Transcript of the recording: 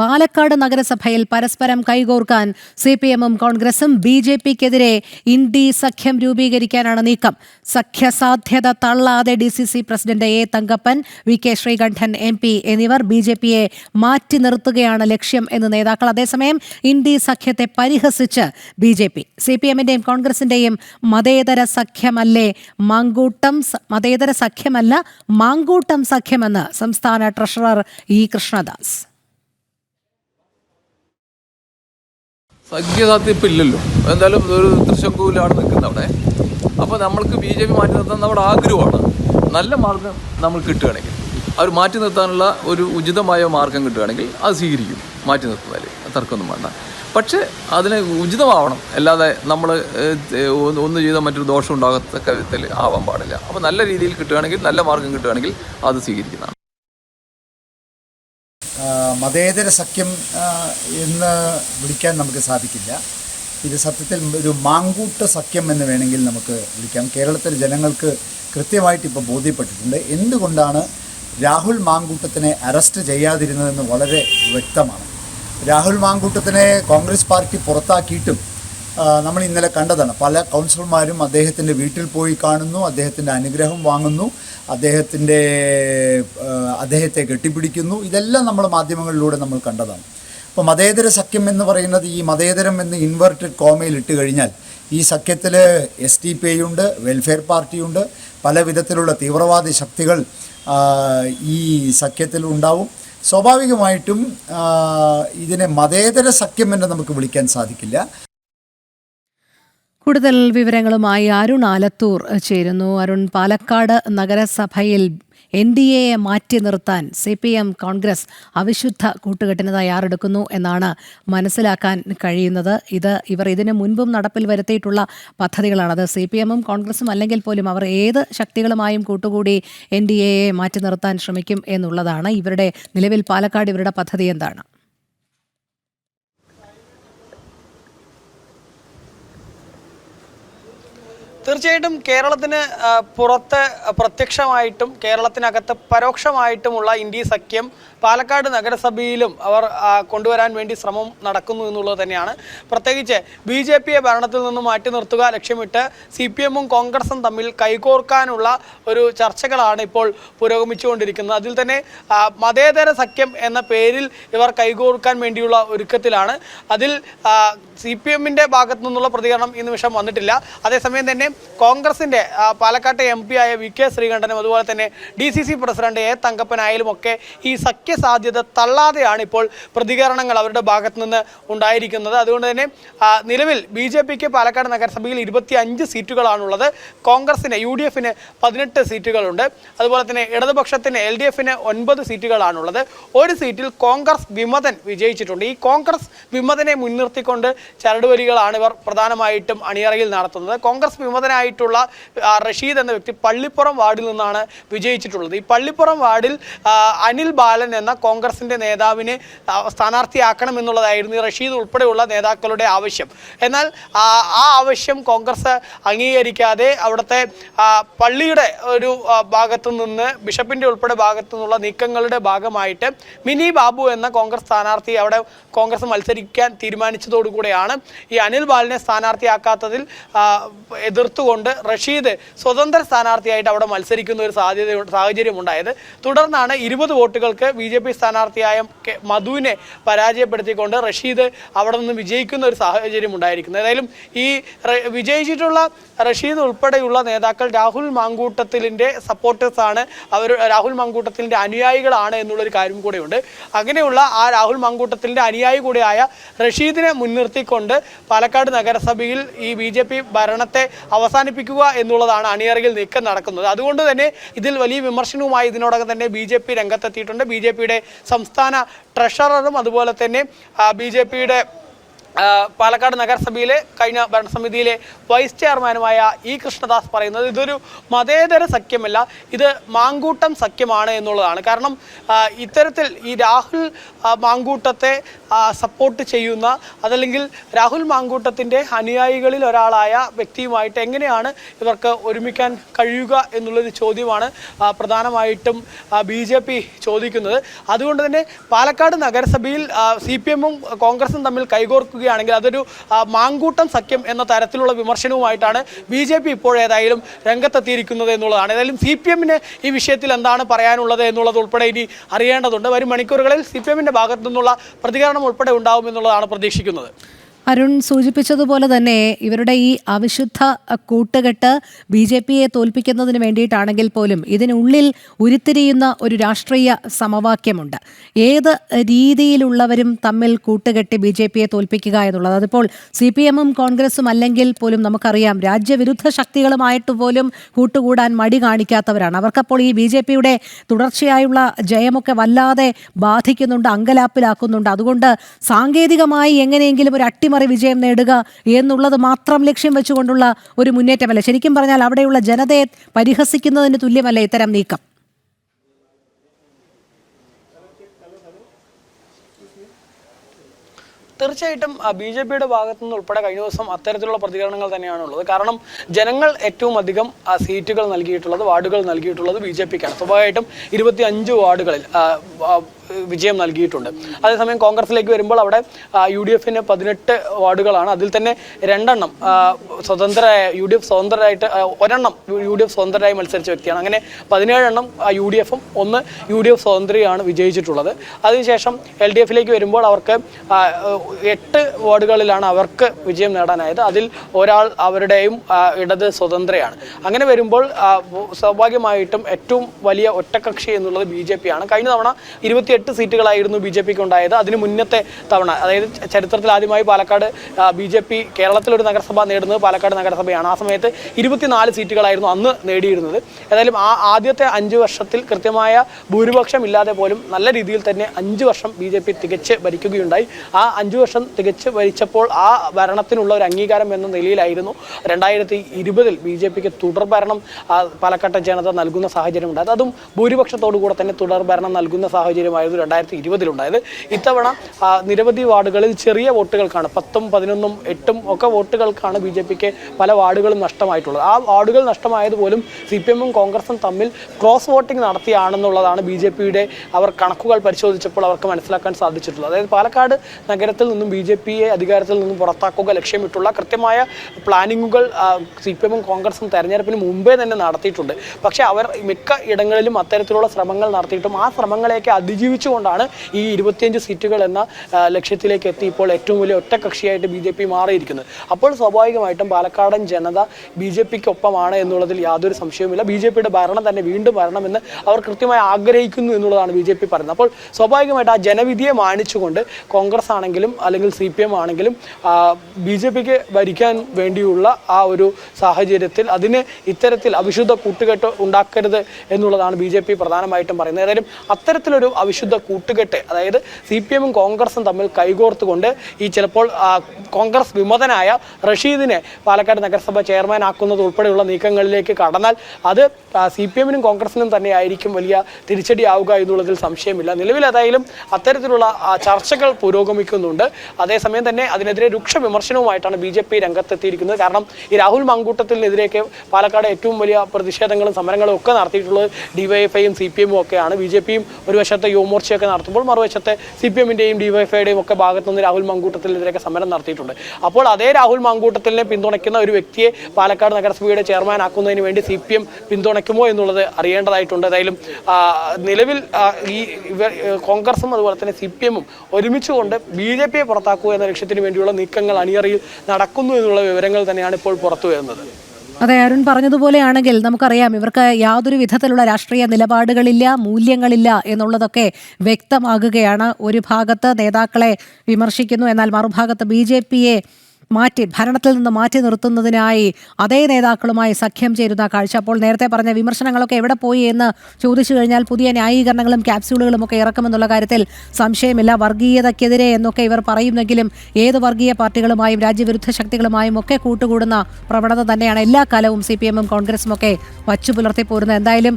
പാലക്കാട് നഗരസഭയിൽ പരസ്പരം കൈകോർക്കാൻ C P എമ്മും കോൺഗ്രസും ബി ജെ പിക്കെതിരെ ഇന്ത്യ സഖ്യം രൂപീകരിക്കാനാണ് നീക്കം. സഖ്യസാധ്യത തള്ളാതെ D C C president A Thankappan V K Sreekandan M P എന്നിവർ ബി ജെ പിയെ മാറ്റി നിർത്തുകയാണ് ലക്ഷ്യം എന്ന് നേതാക്കൾ. അതേസമയം ഇന്ത്യ സഖ്യത്തെ പരിഹസിച്ച് B J P. C P എമ്മിന്റെയും കോൺഗ്രസിന്റെയും മതേതര സഖ്യമല്ലേ മാങ്കൂട്ടം മതേതര സഖ്യമല്ല മാങ്കൂട്ടം സഖ്യമെന്ന് സംസ്ഥാന ട്രഷറർ ഇ കൃഷ്ണദാസ്. സഖ്യസാധ്യത ഇപ്പം ഇല്ലല്ലോ. എന്തായാലും ഒരു തൃശങ്കൂലാണ് നിൽക്കുന്നത് അവിടെ. അപ്പോൾ നമ്മൾക്ക് ബി ജെ പി മാറ്റി നിർത്താൻ നമ്മുടെ ആഗ്രഹമാണ്. നല്ല മാർഗം നമ്മൾ കിട്ടുകയാണെങ്കിൽ അവർ മാറ്റി നിർത്താനുള്ള ഒരു ഉചിതമായ മാർഗം കിട്ടുകയാണെങ്കിൽ അത് സ്വീകരിക്കും. മാറ്റി നിർത്തുന്നതിൽ തർക്കമൊന്നും വേണ്ട. പക്ഷേ അതിന് ഉചിതമാവണം. അല്ലാതെ നമ്മൾ ഒന്ന് ചെയ്താൽ മറ്റൊരു ദോഷം ഉണ്ടാകത്തക്ക വിധത്തിൽ ആവാൻ പാടില്ല. അപ്പോൾ നല്ല രീതിയിൽ കിട്ടുകയാണെങ്കിൽ നല്ല മാർഗം കിട്ടുകയാണെങ്കിൽ അത് സ്വീകരിക്കുന്നതാണ്. മതേതര സഖ്യം എന്ന് വിളിക്കാൻ നമുക്ക് സാധിക്കില്ല. ഇത് സത്യത്തിൽ ഒരു മാങ്കൂട്ട സഖ്യം എന്ന് വേണമെങ്കിൽ നമുക്ക് വിളിക്കാം. കേരളത്തിലെ ജനങ്ങൾക്ക് കൃത്യമായിട്ട് ഇപ്പോൾ ബോധ്യപ്പെട്ടിട്ടുണ്ട്. എന്തുകൊണ്ടാണ് രാഹുൽ മാങ്കൂട്ടത്തിനെ അറസ്റ്റ് ചെയ്യാതിരുന്നതെന്ന് വളരെ വ്യക്തമാണ്. രാഹുൽ മാങ്കൂട്ടത്തിനെ കോൺഗ്രസ് പാർട്ടി പുറത്താക്കിയിട്ടും നമ്മൾ ഇന്നലെ കണ്ടതാണ്. പല കൗൺസിലർമാരും അദ്ദേഹത്തിന്റെ വീട്ടിൽ പോയി കാണുന്നു അദ്ദേഹത്തിന്റെ അനുഗ്രഹം വാങ്ങുന്നു അദ്ദേഹത്തിന്റെ അദ്ദേഹത്തെ കെട്ടിപ്പിടിക്കുന്നു. ഇതെല്ലാം നമ്മൾ മാധ്യമങ്ങളിലൂടെ നമ്മൾ കണ്ടതാണ്. അപ്പോൾ മതേതര സഖ്യം എന്ന് പറയുന്നത് ഈ മതേതരം എന്ന് ഇൻവെർട്ടഡ് കോമയിൽ ഇട്ട് കഴിഞ്ഞാൽ ഈ സഖ്യത്തിൽ എസ് ടി പി ഐ ഉണ്ട് വെൽഫെയർ പാർട്ടിയുണ്ട് പല വിധത്തിലുള്ള തീവ്രവാദി ശക്തികൾ ഈ സഖ്യത്തിൽ ഉണ്ടാവും. സ്വാഭാവികമായിട്ടും ഇതിനെ മതേതര സഖ്യം എന്ന് നമുക്ക് വിളിക്കാൻ സാധിക്കില്ല. കൂടുതൽ വിവരങ്ങളുമായി അരുൺ ആലത്തൂർ ചേരുന്നു. അരുൺ പാലക്കാട് നഗരസഭയിൽ എൻ ഡി എയെ മാറ്റി നിർത്താൻ സി പി എം കോൺഗ്രസ് അവിശുദ്ധ കൂട്ടുകെട്ടിന് തയ്യാറെടുക്കുന്നു എന്നാണ് മനസ്സിലാക്കാൻ കഴിയുന്നത്. ഇത് ഇവർ ഇതിനു മുൻപും നടപ്പിൽ വരുത്തിയിട്ടുള്ള പദ്ധതികളാണ് അത് സി പി എമ്മും കോൺഗ്രസും അല്ലെങ്കിൽ പോലും അവർ ഏത് ശക്തികളുമായും കൂട്ടുകൂടി എൻ ഡി എയെ മാറ്റി നിർത്താൻ ശ്രമിക്കും എന്നുള്ളതാണ്. ഇവരുടെ നിലവിൽ പാലക്കാട് ഇവരുടെ പദ്ധതി എന്താണ്? തീർച്ചയായിട്ടും കേരളത്തിന് പുറത്ത് പ്രത്യക്ഷമായിട്ടും കേരളത്തിനകത്ത് പരോക്ഷമായിട്ടുമുള്ള ഇന്ത്യ സഖ്യം പാലക്കാട് നഗരസഭയിലും അവർ കൊണ്ടുവരാൻ വേണ്ടി ശ്രമം നടക്കുന്നു എന്നുള്ളത് തന്നെയാണ്. പ്രത്യേകിച്ച് ബി ജെ പിയെ ഭരണത്തിൽ നിന്ന് മാറ്റി നിർത്തുക ലക്ഷ്യമിട്ട് സി പി എമ്മും കോൺഗ്രസും തമ്മിൽ കൈകോർക്കാനുള്ള ഒരു ചർച്ചകളാണ് ഇപ്പോൾ പുരോഗമിച്ചുകൊണ്ടിരിക്കുന്നത്. അതിൽ തന്നെ മതേതര സഖ്യം എന്ന പേരിൽ ഇവർ കൈകോർക്കാൻ വേണ്ടിയുള്ള ഒരുക്കത്തിലാണ്. അതിൽ സി പി എമ്മിന്റെ ഭാഗത്തു നിന്നുള്ള പ്രതികരണം ഈ നിമിഷം വന്നിട്ടില്ല. അതേസമയം തന്നെ കോൺഗ്രസിന്റെ ആ, പാലക്കാട്ടെ എം പി ആയ വി കെ ശ്രീകണ്ഠനും അതുപോലെ തന്നെ D C C president A തങ്കപ്പനായാലും ഒക്കെ ഈ സഖ്യസാധ്യത തള്ളാതെയാണ് ഇപ്പോൾ പ്രതികരണങ്ങൾ അവരുടെ ഭാഗത്തു നിന്ന് ഉണ്ടായിരിക്കുന്നത്. അതുകൊണ്ട് തന്നെ നിലവിൽ ബി ജെ പിക്ക് പാലക്കാട് നഗരസഭയിൽ ഇരുപത്തി അഞ്ച് സീറ്റുകളാണുള്ളത്. കോൺഗ്രസിന് യു ഡി എഫിന് പതിനെട്ട് സീറ്റുകളുണ്ട്. അതുപോലെ തന്നെ ഇടതുപക്ഷത്തിന് എൽ ഡി എഫിന് ഒൻപത് സീറ്റുകളാണുള്ളത്. ഒരു സീറ്റിൽ കോൺഗ്രസ് വിമതൻ വിജയിച്ചിട്ടുണ്ട്. ഈ കോൺഗ്രസ് വിമതനെ മുൻനിർത്തിക്കൊണ്ട് ചരടുവലികളാണ് ഇവർ പ്രധാനമായിട്ടും അണിയറയിൽ നടത്തുന്നത്. കോൺഗ്രസ് വിമതനായിട്ടുള്ള ആ, റഷീദ് എന്ന വ്യക്തി പള്ളിപ്പുറം വാർഡിൽ നിന്നാണ് വിജയിച്ചിട്ടുള്ളത്. ഈ പള്ളിപ്പുറം വാർഡിൽ അനിൽ ബാലൻ എന്ന കോൺഗ്രസിന്റെ നേതാവിനെ സ്ഥാനാർത്ഥിയാക്കണം എന്നുള്ളതായിരുന്നു റഷീദ് ഉൾപ്പെടെയുള്ള നേതാക്കളുടെ ആവശ്യം. എന്നാൽ ആ ആവശ്യം കോൺഗ്രസ് അംഗീകരിക്കാതെ അവിടുത്തെ പള്ളിയുടെ ഒരു ഭാഗത്തു നിന്ന് ബിഷപ്പിന്റെ ഉൾപ്പെടെ ഭാഗത്തു നിന്നുള്ള നീക്കങ്ങളുടെ ഭാഗമായിട്ട് മിനി ബാബു എന്ന കോൺഗ്രസ് സ്ഥാനാർത്ഥി അവിടെ കോൺഗ്രസ് മത്സരിക്കാൻ തീരുമാനിച്ചതോടുകൂടെയാണ് ഈ അനിൽ ബാലിനെ സ്ഥാനാർത്ഥിയാക്കാത്തതിൽ ആ, എതിർത്തുകൊണ്ട് റഷീദ് സ്വതന്ത്ര സ്ഥാനാർത്ഥിയായിട്ട് അവിടെ മത്സരിക്കുന്ന ഒരു സാധ്യത സാഹചര്യം ഉണ്ടായത്. തുടർന്നാണ് ഇരുപത് വോട്ടുകൾക്ക് ബി ജെ പി സ്ഥാനാർത്ഥിയായ മധുവിനെ പരാജയപ്പെടുത്തിക്കൊണ്ട് റഷീദ് അവിടെ നിന്ന് വിജയിക്കുന്ന ഒരു സാഹചര്യം ഉണ്ടായിരിക്കുന്നത്. ഏതായാലും ഈ വിജയിച്ചിട്ടുള്ള റഷീദ് ഉൾപ്പെടെയുള്ള നേതാക്കൾ രാഹുൽ മാങ്കൂട്ടത്തിലിന്റെ സപ്പോർട്ടേഴ്സാണ്. അവർ രാഹുൽ മാങ്കൂട്ടത്തിലിന്റെ അനുയായികളാണ് എന്നുള്ളൊരു കാര്യം കൂടെയുണ്ട്. അങ്ങനെയുള്ള ആ രാഹുൽ മാങ്കൂട്ടത്തിലിന്റെ അനുയായി കൂടിയായ റഷീദിനെ മുൻനിർത്തിക്കൊണ്ട് പാലക്കാട് നഗരസഭയിൽ ഈ ബി ഭരണത്തെ അവസാനിപ്പിക്കുക എന്നുള്ളതാണ് അണിയറയിൽ നീക്കം നടക്കുന്നത്. അതുകൊണ്ട് തന്നെ ഇതിൽ വലിയ വിമർശനവുമായി ഇതിനോടകം തന്നെ ബി ജെ പി രംഗത്തെത്തിയിട്ടുണ്ട്. ബി ജെ പിയുടെ സംസ്ഥാന ട്രഷററും അതുപോലെ തന്നെ ബി ജെ പിയുടെ പാലക്കാട് നഗരസഭയിലെ കഴിഞ്ഞ ഭരണസമിതിയിലെ വൈസ് ചെയർമാനുമായ ഇ കൃഷ്ണദാസ് പറയുന്നത് ഇതൊരു മതേതര സഖ്യമല്ല ഇത് മാങ്കൂട്ടം സഖ്യമാണ് എന്നുള്ളതാണ്. കാരണം ഇത്തരത്തിൽ ഈ രാഹുൽ മാങ്കൂട്ടത്തെ സപ്പോർട്ട് ചെയ്യുന്ന അതല്ലെങ്കിൽ രാഹുൽ മാങ്കൂട്ടത്തിന്റെ അനുയായികളിൽ ഒരാളായ വ്യക്തിയുമായിട്ട് എങ്ങനെയാണ് ഇവർക്ക് ഒരുമിക്കാൻ കഴിയുക എന്നുള്ളൊരു ചോദ്യമാണ് പ്രധാനമായിട്ടും ബി ജെ പി ചോദിക്കുന്നത്. അതുകൊണ്ട് തന്നെ പാലക്കാട് നഗരസഭയിൽ സി പി എമ്മും കോൺഗ്രസും തമ്മിൽ കൈകോർക്കുകയാണെങ്കിൽ അതൊരു മാങ്കൂട്ടം സഖ്യം എന്ന തരത്തിലുള്ള വിമർശനവുമായിട്ടാണ് ബി ജെ പി ഇപ്പോഴേതായാലും രംഗത്തെത്തിയിരിക്കുന്നത് എന്നുള്ളതാണ്. ഏതായാലും സി പി എമ്മിന് ഈ വിഷയത്തിൽ എന്താണ് പറയാനുള്ളത് എന്നുള്ളത് ഉൾപ്പെടെ ഇനി അറിയേണ്ടതുണ്ട്. വരും മണിക്കൂറുകളിൽ സി പി എമ്മിന്റെ ഭാഗത്തു നിന്നുള്ള പ്രതികരണം ഉൾപ്പെടെ ഉണ്ടാവും എന്നുള്ളതാണ് പ്രതീക്ഷിക്കുന്നത്. അരുൺ സൂചിപ്പിച്ചതുപോലെ തന്നെ ഇവരുടെ ഈ അവിശുദ്ധ കൂട്ടുകെട്ട് ബി ജെ പിയെ തോൽപ്പിക്കുന്നതിന് വേണ്ടിയിട്ടാണെങ്കിൽ പോലും ഇതിനുള്ളിൽ ഉരുത്തിരിയുന്ന ഒരു രാഷ്ട്രീയ സമവാക്യമുണ്ട്. ഏത് രീതിയിലുള്ളവരും തമ്മിൽ കൂട്ടുകെട്ടി ബി ജെ പിയെ തോൽപ്പിക്കുക എന്നുള്ളത്. അതിപ്പോൾ സി പി എമ്മും കോൺഗ്രസും അല്ലെങ്കിൽ പോലും നമുക്കറിയാം രാജ്യവിരുദ്ധ ശക്തികളുമായിട്ട് പോലും കൂട്ടുകൂടാൻ മടി കാണിക്കാത്തവരാണ്. അവർക്കപ്പോൾ ഈ ബി ജെ പിയുടെ തുടർച്ചയായുള്ള ജയമൊക്കെ വല്ലാതെ ബാധിക്കുന്നുണ്ട് അങ്കലാപ്പിലാക്കുന്നുണ്ട്. അതുകൊണ്ട് സാങ്കേതികമായി എങ്ങനെയെങ്കിലും ഒരു അട്ടിമറി വിജയം നേടുക എന്നുള്ളത് മാത്രം ലക്ഷ്യം വെച്ചുകൊണ്ടുള്ള ഒരു മുന്നേറ്റമല്ല? ശരിക്കും പറഞ്ഞാൽ അവിടെയുള്ള ജനതയെ പരിഹസിക്കുന്നതിന് തുല്യമല്ല ഇത്തരം നീക്കം? തീർച്ചയായിട്ടും ബി ജെ പിയുടെ ഭാഗത്തു നിന്ന് ഉൾപ്പെടെ കഴിഞ്ഞ ദിവസം അത്തരത്തിലുള്ള പ്രതികരണങ്ങൾ തന്നെയാണ് ഉള്ളത് കാരണം ജനങ്ങൾ ഏറ്റവും അധികം സീറ്റുകൾ നൽകിയിട്ടുള്ളത് വാർഡുകൾ നൽകിയിട്ടുള്ളത് ബി ജെ പിക്കാണ്. സ്വാഭാവികമായിട്ടും ഇരുപത്തി അഞ്ച് വാർഡുകളിൽ വിജയം നൽകിയിട്ടുണ്ട്. അതേസമയം കോൺഗ്രസിലേക്ക് വരുമ്പോൾ അവിടെ യു ഡി എഫിന് പതിനെട്ട് വാർഡുകളാണ്. അതിൽ തന്നെ രണ്ടെണ്ണം സ്വതന്ത്ര യു ഡി എഫ് സ്വതന്ത്രരായിട്ട് ഒരെണ്ണം യു ഡി എഫ് സ്വതന്ത്രരായി മത്സരിച്ച വ്യക്തിയാണ്. അങ്ങനെ പതിനേഴെണ്ണം യു ഡി എഫും ഒന്ന് യു ഡി എഫ് സ്വതന്ത്രയാണ് വിജയിച്ചിട്ടുള്ളത്. അതിനുശേഷം എൽ ഡി എഫിലേക്ക് വരുമ്പോൾ അവർക്ക് എട്ട് വാർഡുകളിലാണ് അവർക്ക് വിജയം നേടാനായത്. അതിൽ ഒരാൾ അവരുടെയും ഇടത് സ്വതന്ത്രയാണ്. അങ്ങനെ വരുമ്പോൾ സ്വാഭാവികമായിട്ടും ഏറ്റവും വലിയ ഒറ്റക്കക്ഷി എന്നുള്ളത് ബി ജെ പി ആണ്. കഴിഞ്ഞ തവണ ഇരുപത്തിയെട്ട് സീറ്റുകളായിരുന്നു ബി ജെ പിക്ക് ഉണ്ടായത് അതിന് മുന്നത്തെ തവണ അതായത് ചരിത്രത്തിൽ ആദ്യമായി പാലക്കാട് ബി ജെ പി കേരളത്തിലൊരു നഗരസഭ നേടുന്നത് പാലക്കാട് നഗരസഭയാണ്. ആ സമയത്ത് ഇരുപത്തിനാല് സീറ്റുകളായിരുന്നു അന്ന് നേടിയിരുന്നത്. ഏതായാലും ആ ആദ്യത്തെ അഞ്ച് വർഷത്തിൽ കൃത്യമായ ഭൂരിപക്ഷം ഇല്ലാതെ പോലും നല്ല രീതിയിൽ തന്നെ അഞ്ച് വർഷം ബി ജെ പി തികച്ച് ഭരിക്കുകയുണ്ടായി. ആ അഞ്ച് വർഷം തികച്ച് ഭരിച്ചപ്പോൾ ആ ഭരണത്തിനുള്ള ഒരു അംഗീകാരം എന്ന നിലയിലായിരുന്നു രണ്ടായിരത്തി ഇരുപതിൽ ബി ജെ പിക്ക് തുടർ ഭരണം പാലക്കാട്ടെ ജനത നൽകുന്ന സാഹചര്യം ഉണ്ടായത് അതും ഭൂരിപക്ഷത്തോടു കൂടെ തന്നെ തുടർ ഭരണം നൽകുന്ന സാഹചര്യമായിരുന്നു. രണ്ടായിരത്തി ഇരുപതിലുണ്ടായത് ഇത്തവണ നിരവധി വാർഡുകളിൽ ചെറിയ വോട്ടുകൾക്കാണ് പത്തും പതിനൊന്നും എട്ടും ഒക്കെ വോട്ടുകൾക്കാണ് ബി ജെ പിക്ക് പല വാർഡുകളും നഷ്ടമായിട്ടുള്ളത്. ആ വാർഡുകൾ നഷ്ടമായത് പോലും സി പി എമ്മും കോൺഗ്രസും തമ്മിൽ ക്രോസ് വോട്ടിംഗ് നടത്തിയാണെന്നുള്ളതാണ് ബി ജെ പിയുടെ അവർ കണക്കുകൾ പരിശോധിച്ചപ്പോൾ അവർക്ക് മനസ്സിലാക്കാൻ സാധിച്ചിട്ടുള്ളത്. അതായത് പാലക്കാട് നഗരത്തിൽ നിന്നും ബി ജെ പിയെ അധികാരത്തിൽ നിന്നും പുറത്താക്കുക ലക്ഷ്യമിട്ടുള്ള കൃത്യമായ പ്ലാനിങ്ങുകൾ സി പി എമ്മും കോൺഗ്രസും തെരഞ്ഞെടുപ്പിന് മുമ്പേ തന്നെ നടത്തിയിട്ടുണ്ട്. പക്ഷേ അവർ മിക്ക ഇടങ്ങളിലും അത്തരത്തിലുള്ള ശ്രമങ്ങൾ നടത്തിയിട്ടും ആ ശ്രമങ്ങളെയൊക്കെ അതിജീവിച്ചുകൊണ്ടാണ് ഈ ഇരുപത്തിയഞ്ച് സീറ്റുകൾ എന്ന ലക്ഷ്യത്തിലേക്ക് എത്തി ഇപ്പോൾ ഏറ്റവും വലിയ ഒറ്റകക്ഷിയായിട്ട് ബി ജെ പി മാറിയിരിക്കുന്നത്. അപ്പോൾ സ്വാഭാവികമായിട്ടും പാലക്കാടൻ ജനത ബി ജെ പിക്ക് ഒപ്പമാണ് എന്നുള്ളതിൽ യാതൊരു സംശയവുമില്ല. ബി ജെ പിയുടെ ഭരണം തന്നെ വീണ്ടും വരണമെന്ന് അവർ കൃത്യമായി ആഗ്രഹിക്കുന്നു എന്നുള്ളതാണ് ബി ജെ പി പറയുന്നത്. അപ്പോൾ സ്വാഭാവികമായിട്ട് ആ ജനവിധിയെ മാനിച്ചുകൊണ്ട് കോൺഗ്രസ് ആണെങ്കിലും അല്ലെങ്കിൽ സി പി എം ആണെങ്കിലും ബി ജെ പിക്ക് ഭരിക്കാൻ വേണ്ടിയുള്ള ആ ഒരു സാഹചര്യത്തിൽ അതിന് ഇത്തരത്തിൽ അവിശുദ്ധ കൂട്ടുകെട്ട് ഉണ്ടാക്കരുത് എന്നുള്ളതാണ് ബി ജെ പി പ്രധാനമായിട്ടും പറയുന്നത്. ഏതായാലും അത്തരത്തിലൊരു അവിശുദ്ധ കൂട്ടുകെട്ട് അതായത് സി പി എമ്മും കോൺഗ്രസും തമ്മിൽ കൈകോർത്തുകൊണ്ട് ഈ ചിലപ്പോൾ കോൺഗ്രസ് വിമതനായ റഷീദിനെ പാലക്കാട് നഗരസഭ ചെയർമാൻ ആക്കുന്നത് ഉൾപ്പെടെയുള്ള നീക്കങ്ങളിലേക്ക് കടന്നാൽ അത് സി പി എമ്മിനും കോൺഗ്രസിനും തന്നെയായിരിക്കും വലിയ തിരിച്ചടിയാവുക എന്നുള്ളതിൽ സംശയമില്ല. നിലവിൽ ഏതായാലും അത്തരത്തിലുള്ള ചർച്ചകൾ പുരോഗമിക്കുന്നുണ്ട്. അതേസമയം തന്നെ അതിനെതിരെ രൂക്ഷ വിമർശനവുമായിട്ടാണ് ബി ജെ പി രംഗത്തെത്തിയിരിക്കുന്നത്. കാരണം ഈ രാഹുൽ മാങ്കൂട്ടത്തിനെതിരെയൊക്കെ പാലക്കാട് ഏറ്റവും വലിയ പ്രതിഷേധങ്ങളും സമരങ്ങളും ഒക്കെ നടത്തിയിട്ടുള്ളത് ഡിവൈഎഫ്ഐയും സി പി എമ്മും ഒക്കെയാണ്. ബി ജെ പിയും ഒരു വശത്തെ യുവമോർച്ചയൊക്കെ നടത്തുമ്പോൾ മറുവശത്തെ സി പി എമ്മിന്റെയും ഡിവൈഫൈയുടെയും ഒക്കെ ഭാഗത്തു നിന്ന് രാഹുൽ മാങ്കൂട്ടത്തിനെതിരെയൊക്കെ സമരം നടത്തിയിട്ടുണ്ട്. അപ്പോൾ അതേ രാഹുൽ മാങ്കൂട്ടത്തിനെ പിന്തുണയ്ക്കുന്ന ഒരു വ്യക്തിയെ പാലക്കാട് നഗരസഭയുടെ ചെയർമാൻ ആക്കുന്നതിന് വേണ്ടി സി പി എം പിന്തുണയ്ക്കുമോ എന്നുള്ളത് അറിയേണ്ടതായിട്ടുണ്ട്. ഏതായാലും നിലവിൽ ഈ കോൺഗ്രസും അതുപോലെ തന്നെ സി പി എമ്മും ഒരുമിച്ചുകൊണ്ട് ബി ജെ പിയെ പുറത്താക്കുക എന്ന ലക്ഷ്യത്തിന് വേണ്ടിയുള്ള നീക്കങ്ങൾ അണിയറയിൽ നടക്കുന്നു എന്നുള്ള വിവരങ്ങൾ തന്നെയാണ് ഇപ്പോൾ പുറത്തു വരുന്നത് അതെ അരുൺ പറഞ്ഞതുപോലെയാണെങ്കിൽ നമുക്കറിയാം ഇവർക്ക് യാതൊരു വിധത്തിലുള്ള രാഷ്ട്രീയ നിലപാടുകളില്ല മൂല്യങ്ങളില്ല എന്നുള്ളതൊക്കെ വ്യക്തമാകുകയാണ്. ഒരു ഭാഗത്ത് നേതാക്കളെ വിമർശിക്കുന്നു എന്നാൽ മറുഭാഗത്ത് ബി ജെ പിയെ മാറ്റി ഭരണത്തിൽ നിന്ന് മാറ്റി നിർത്തുന്നതിനായി അതേ നേതാക്കളുമായി സഖ്യം ചേരുന്ന കാഴ്ച. അപ്പോൾ നേരത്തെ പറഞ്ഞ വിമർശനങ്ങളൊക്കെ എവിടെ പോയി എന്ന് ചോദിച്ചു കഴിഞ്ഞാൽ പുതിയ ന്യായീകരണങ്ങളും ക്യാപ്സ്യൂളുകളും ഒക്കെ ഇറക്കുമെന്നുള്ള കാര്യത്തിൽ സംശയമില്ല. വർഗീയതയ്ക്കെതിരെ എന്നൊക്കെ ഇവർ പറയുന്നെങ്കിലും ഏത് വർഗീയ പാർട്ടികളുമായും രാജ്യവിരുദ്ധ ശക്തികളുമായും ഒക്കെ കൂട്ടുകൂടുന്ന പ്രവണത തന്നെയാണ്. എല്ലാ കാലവും സി പി എമ്മും കോൺഗ്രസും ഒക്കെ വച്ചു പുലർത്തി പോരുന്നത് എന്തായാലും